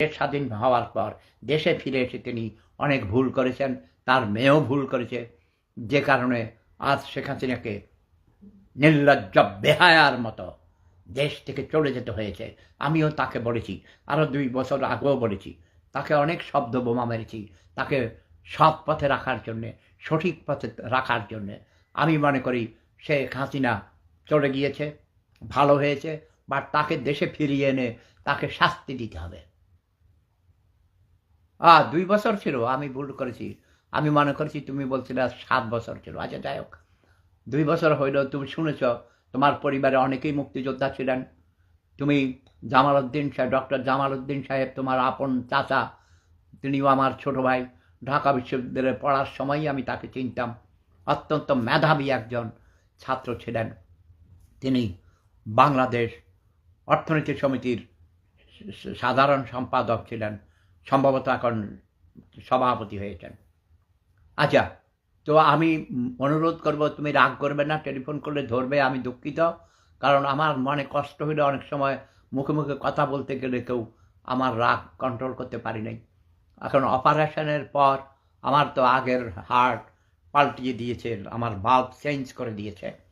দেশ স্বাধীন হওয়ার পর দেশে ফিরে এসে তিনি অনেক ভুল করেছেন, তার মেয়েও ভুল করেছে। যে কারণে আজ শেখ হাসিনাকে নির্লজ্জ, বেহায়ার মতো দেশ থেকে চলে যেতে হয়েছে। আমিও তাকে বলেছি আরও দুই বছর আগেও বলেছি। তাকে অনেক শব্দ বোমা মেরেছি, তাকে সৎ পথে রাখার জন্যে, সঠিক পথে রাখার জন্যে। আমি মনে করি শেখ হাসিনা চলে গিয়েছে, ভালো হয়েছে, বা তাকে দেশে ফিরিয়ে এনে তাকে শাস্তি দিতে হবে। আ, দুই বছর ছিল, আমি ভুল করেছি। আমি মনে করেছি তুমি বলছিলে সাত বছর ছিল। আচ্ছা যাই হোক। দুই বছর হইল, তুমি শুনেছ, তোমার পরিবারে অনেকেই মুক্তিযোদ্ধা ছিলেন। তুমি জামাল উদ্দিন সাহেব ডক্টর জামাল উদ্দিন সাহেব, তোমার আপন চাচা, তিনিও আমার ছোট ভাই। ঢাকা বিশ্ববিদ্যালয়ে পড়ার সময়ই আমি তাকে চিনতাম। অত্যন্ত মেধাবী একজন ছাত্র ছিলেন। তিনি বাংলাদেশ অর্থনীতি সমিতির সাধারণ সম্পাদক ছিলেন। সম্ভবত এখন সভাপতি হয়েছেন। আচ্ছা তো আমি অনুরোধ করব, তুমি রাগ করবে না, টেলিফোন করলে ধরবে, আমি দুঃখিত। কারণ আমার মনে কষ্ট হলে অনেক সময় মুখে মুখে কথা বলতে গেলে কেউ আমার রাগ কন্ট্রোল করতে পারি নাই। এখন অপারেশনের পর আমার তো আগের হার্ট পাল্টিয়ে দিয়েছে, আমার বাল্ব চেঞ্জ করে দিয়েছে।